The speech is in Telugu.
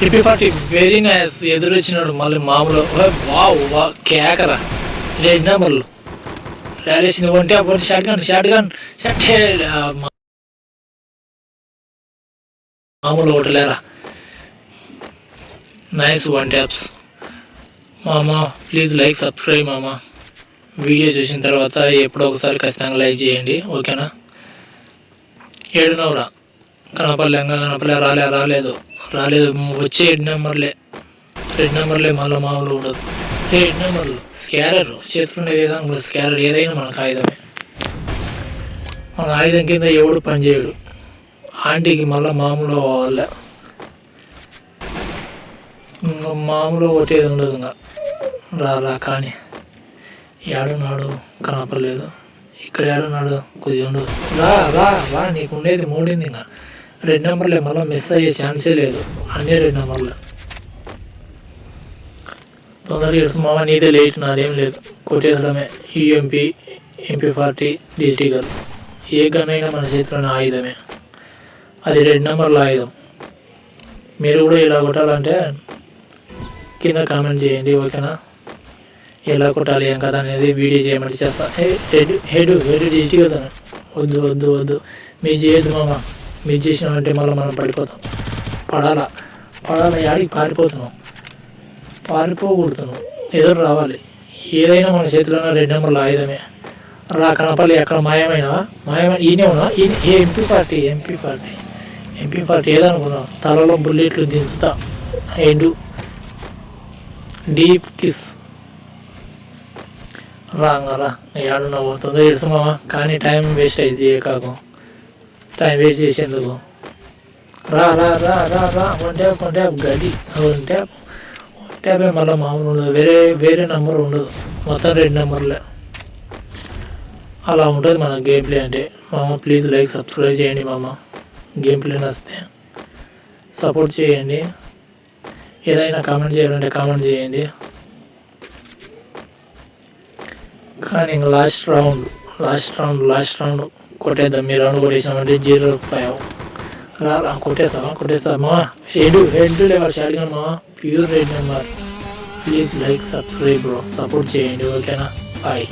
టిపి ఫార్టీ వెరీ నైస్ ఎదురు వచ్చినాడు మళ్ళీ మామూలు వావ్ వా కేకరా. రెడ్ నెంబర్లు ర్యాలీసింది ఒంటే అప్పుడు short gun short gun short మామూలు ఒకటి లేరా. నైస్ వన్ ట్యాప్స్ మామా ప్లీజ్ లైక్ సబ్స్క్రైబ్ మామా. వీడియో చూసిన తర్వాత ఎప్పుడో ఒకసారి ఖచ్చితంగా లైక్ చేయండి. ఓకేనా? ఏడునవరా కనపడలే ఇంకా కనపడలే రాలే రాలేదు. రాలేదు వచ్చే ఏడు నెంబర్లే. రెండు నెంబర్లే మళ్ళీ మామూలు ఉండదు ఏడు నెంబర్లు? స్కారర్ చేతిలో ఉండేది ఏదైనా స్కారర్ ఏదైనా మనకు ఆయుధమే. మన ఆయుధం కింద ఎవడు పనిచేయడు ఆంటీకి మళ్ళీ మామూలు పోవాలి. ఇంకా మామూలు ఒకటేది ఉండదు ఇంకా రాలా కానీ. ఏడున్నాడు కనపడలేదు. ఇక్కడ ఏడున్నాడు కొద్దిగా ఉండదు రా రా రా నీకు ఉండేది మూడింది ఇంకా రెండు నెంబర్లే మళ్ళీ మిస్ అయ్యే ఛాన్సే లేదు. అన్నీ రెండు నెంబర్లే. తొందరగా ఇడుసు మామ నీదే లేట్ నాదేం లేదు. కొట్టేసడమే. యూఎంపీ ఎంపీ ఫార్టీ డిజిటీ గారు. ఏ గన్ మన చేతిలోనే ఆయుధమే. అది రెండు నెంబర్ల ఆయుధం. మీరు కూడా ఇలా కొట్టాలంటే కింద కామెంట్ చేయండి ఓకేనా? ఎలా కొట్టాలి ఏం కదా అనేది వీడియో చేయమని చేస్తా. హెడ్ హెడ్ హెడ్ డిజిటీ కదా వద్దు వద్దు వద్దు. మీ చేయొద్దు మామ. మీరు చేసినామంటే మళ్ళీ మనం పడిపోతాం. పడాలా? పడాలా యాడికి పారిపోతున్నాం పారిపోకూడదు. ఎదురు రావాలి. ఏదైనా మన చేతిలో రెండు నెంబర్ల ఆయుధమే. రా కనపల్లి ఎక్కడ మాయమైనా మాయమైన ఈయనే ఉన్నా? ఈ ఏ MP party? MP party. MP party ఏదనుకున్నాం? తలలో బుల్లెట్లు దించుతా. ఎండు. Deep kiss. రాంగరా? రా ఏడున్నా పోతుందో మామ. కానీ టైం వేస్ట్ అయింది ఏ కాకు. టైం వేస్ట్ చేసేందుకు రా రా రా రా రా వన్ ట్యాప్ వన్ ట్యాప్ గడి వన్ ట్యాప్ వన్ ట్యాపే మళ్ళీ మామూలు ఉండదు వేరే వేరే నెంబర్ ఉండదు మొత్తం రెండు నెంబర్లే అలా ఉంటుంది మన గేమ్ ప్లే అంటే మామ ప్లీజ్ లైక్ సబ్స్క్రైబ్ చేయండి మామ గేమ్ ప్లే నచ్చితే సపోర్ట్ చేయండి ఏదైనా కామెంట్ చేయాలంటే కామెంట్ చేయండి కానీ ఇంకా last round last round last round కొట్టేద్దాం మీరు రౌండ్ కొట్టేసామంటే జీరో ఫైవ్ రా కొట్టేస్తామా కొట్టేస్తామా హెడ్ హెడ్ లెవెల్ షాడ్ మా pure red number please like subscribe bro support చేయండి ఓకేనా బాయ్